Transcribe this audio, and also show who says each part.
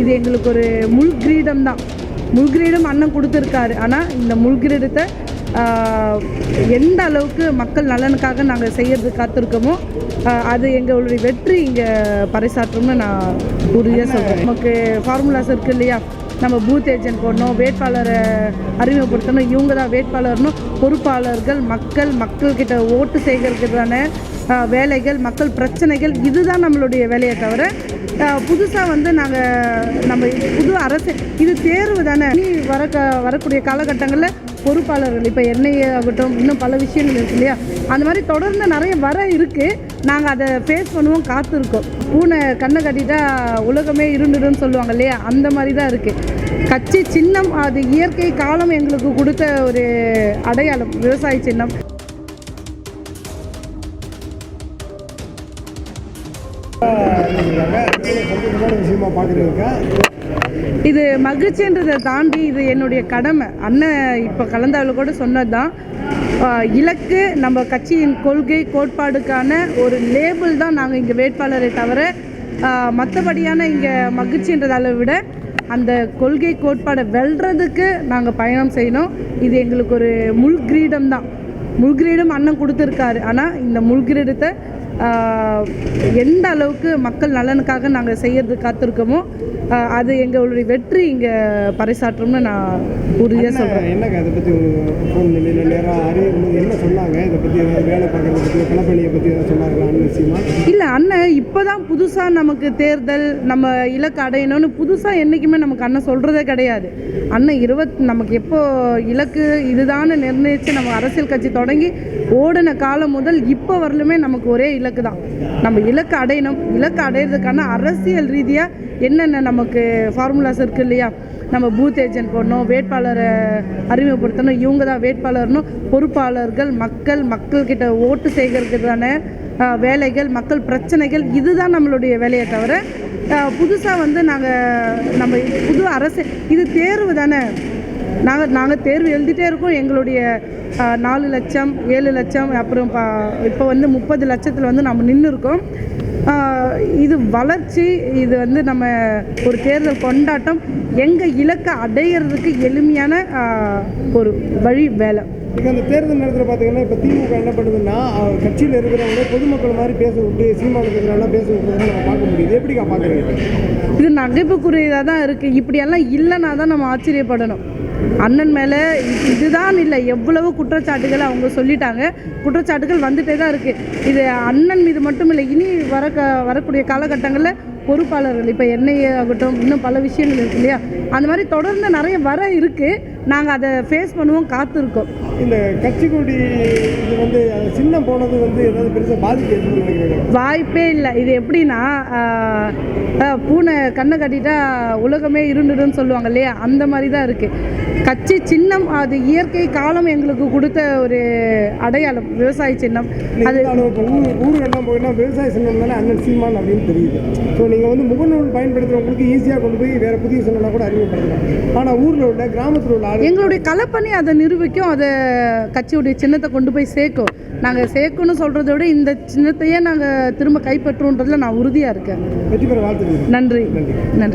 Speaker 1: இது எங்களுக்கு ஒரு முள் கிரீடம் தான். முள் கிரீடம் அண்ணன் கொடுத்துருக்காரு. ஆனால் இந்த முள் கிரீடத்தை எந்த அளவுக்கு மக்கள் நலனுக்காக நாங்கள் செய்யறது காத்திருக்கோமோ அது எங்களுடைய வெற்றி இங்கே பறைசாற்றோம்னு நான் உறுதியாக சொல்கிறேன் நமக்கு ஃபார்முலாஸ் இருக்கு இல்லையா? நம்ம பூத் ஏஜென்ட் போடணும் வேட்பாளரை அறிமுகப்படுத்தணும் இவங்க தான் வேட்பாளர்னும் பொறுப்பாளர்கள் மக்கள் மக்கள்கிட்ட ஓட்டு சேகரிக்கிறதான வேலைகள் மக்கள் பிரச்சனைகள் இதுதான் நம்மளுடைய வேலையை தவிர புதுசாக வந்து நாங்கள் நம்ம புது அரசு இது தேர்வு தானே. இனி வர க வரக்கூடிய காலகட்டங்களில் பொறுப்பாளர்கள் இப்போ எண்ணெய் ஆகட்டும் இன்னும் பல விஷயங்கள் இருக்கு இல்லையா? அந்த மாதிரி தொடர்ந்து நிறைய வர இருக்குது நாங்கள் அதை ஃபேஸ் பண்ணுவோம் காத்திருக்கோம். பூனை கண்ணை கட்டிட்டா உலகமே இருந்துடும் சொல்லுவாங்க இல்லையா? அந்த மாதிரி தான் இருக்குது கட்சி சின்னம் அது இயற்கை காலம் எங்களுக்கு கொடுத்த ஒரு அடையாளம் விவசாய சின்னம். இது மகிழ்ச்சின்றதை தாண்டி இது என்னுடைய கடமை. அண்ணன் இப்போ கலந்தாவில் கூட சொன்னது தான் இலக்கு நம்ம கட்சியின் கொள்கை கோட்பாடுக்கான ஒரு லேபிள் தான் நாங்கள் இங்கே வேட்பாளரை தவிர மற்றபடியான இங்கே மகிழ்ச்சின்றதால விட அந்த கொள்கை கோட்பாடை வெல்றதுக்கு நாங்கள் பயணம் செய்யணும். இது எங்களுக்கு ஒரு முள் கிரீடம் தான். முள்கிரீடம் அண்ணன் கொடுத்துருக்காரு. ஆனால் இந்த முள்கிரீடத்தை எந்த அளவுக்கு மக்கள் நலனுக்காக நாங்கள் செய்யறது காத்திருக்கோமோ அது எங்களுடைய வெற்றி இங்கே பறைசாற்றும்னு நான் உறுதியாக சொல்கிறேன்
Speaker 2: என்னங்க இதை பற்றி ஃபோன் பண்ணி நேராக அறியும்போது என்ன சொன்னாங்க? இதை பற்றி வேலை பார்க்கறத பற்றி களப்பணியை பற்றி அண்ணன் விஷயமா
Speaker 1: இல்லை அண்ணன் இப்போ தான் புதுசாக நமக்கு தேர்தல் நம்ம இலக்கு அடையணும்னு புதுசாக என்றைக்குமே நமக்கு அண்ணன் சொல்கிறதே கிடையாது. அண்ணன் இருபத் நமக்கு எப்போ இலக்கு இதுதான்னு நிர்ணயித்து நம்ம அரசியல் கட்சி தொடங்கி ஓடின காலம் முதல் இப்போ வரலுமே நமக்கு ஒரே இலக்கு இலக்கு தான். நம்ம இலக்கு அடையணும். இலக்கு அடையிறதுக்கான அரசியல் ரீதியாக என்னென்ன நமக்கு ஃபார்முலாஸ் இருக்குது இல்லையா? நம்ம பூத் ஏஜென்ட் போடணும் வேட்பாளரை அறிமுகப்படுத்தணும் இவங்க தான் வேட்பாளர்னும் பொறுப்பாளர்கள் மக்கள் மக்கள்கிட்ட ஓட்டு சேகரிக்கிறதான வேலைகள் மக்கள் பிரச்சனைகள் இதுதான் நம்மளுடைய வேலையை தவிர புதுசாக வந்து நாங்கள் நம்ம புது அரசு இது தேர்வு தானே. நாங்கள் நாங்கள் தேர்வு எழுதிட்டே இருக்கோம். எங்களுடைய நாலு லட்சம் ஏழு லட்சம் அப்புறம் இப்போ வந்து முப்பது லட்சத்தில் வந்து நம்ம நின்று இருக்கோம் இது வளர்ச்சி இது வந்து நம்ம ஒரு தேர்தல் கொண்டாட்டம் எங்கள் இலக்கை அடையிறதுக்கு எளிமையான ஒரு வழி வேலை.
Speaker 2: இப்போ அந்த தேர்தல் நேரத்தில் பார்த்தீங்கன்னா இப்போ திமுக என்ன பண்ணுதுன்னா கட்சியில் இருக்கிறவங்க பொதுமக்கள் மாதிரி பேச விட்டு இருக்கிறவங்களாம் பேச விட்டுறதை நம்ம பார்க்க முடியுது. எப்படிக்கா பார்க்குறீங்க?
Speaker 1: இது நகைப்புக்குரியதாக தான் இருக்குது இப்படியெல்லாம் இல்லைனா தான் நம்ம ஆச்சரியப்படணும். அண்ணன் மேலே இதுதான் இல்லை எவ்வளவு குற்றச்சாட்டுகள் அவங்க சொல்லிட்டாங்க. குற்றச்சாட்டுகள் வந்துட்டே தான் இருக்குது இது அண்ணன் மீது மட்டும் இல்லை இனி வர க வரக்கூடிய காலகட்டங்களில் பொறுப்பாளர்கள் இப்போ எண்ணெய் ஆகட்டும் இன்னும் பல விஷயங்கள் இருக்கு இல்லையா? அந்த மாதிரி தொடர்ந்து நிறைய வர இருக்குது நாங்கள் அதை ஃபேஸ் பண்ணுவோம் காத்திருக்கோம்.
Speaker 2: இந்த கட்சி கொடி இது வந்து சின்னம் போனது வந்து ஏதாவது பெருசாக நினைக்கிறீங்க
Speaker 1: வாய்ப்பே இல்லை. இது எப்படின்னா பூனை கண்ணை கட்டிட்டா உலகமே இருண்டுடுன்னு சொல்லுவாங்க இல்லையா? அந்த மாதிரி தான் இருக்குது கட்சி சின்னம் அது இயற்கை காலம் எங்களுக்கு கொடுத்த ஒரு அடையாளம் விவசாய சின்னம். அது
Speaker 2: இருந்தாலும் இப்போ ஊர் ஊருகெல்லாம் போயின்னா விவசாய சின்னம் தானே அண்ணன் சீமான் அப்படின்னு தெரியுது. ஸோ நீங்கள் வந்து முகநூல் பயன்படுத்துகிறவங்களுக்கு ஈஸியாக கொண்டு போய் வேறு புதிய சின்னம்னா கூட அறிமுகப்படுத்தலாம். ஆனால் ஊரில் உள்ள கிராமத்தில் உள்ள
Speaker 1: எங்களுடைய களப்பணி அதை நிரூபிக்கும் அதை கட்சியுடைய சின்னத்தை கொண்டு போய் சேர்க்கும். நாங்கள் சேர்க்கணும்னு சொல்கிறத விட இந்த சின்னத்தையே நாங்கள் திரும்ப கைப்பற்றுன்றதுல நான் உறுதியாக இருக்கேன். நன்றி. நன்றி.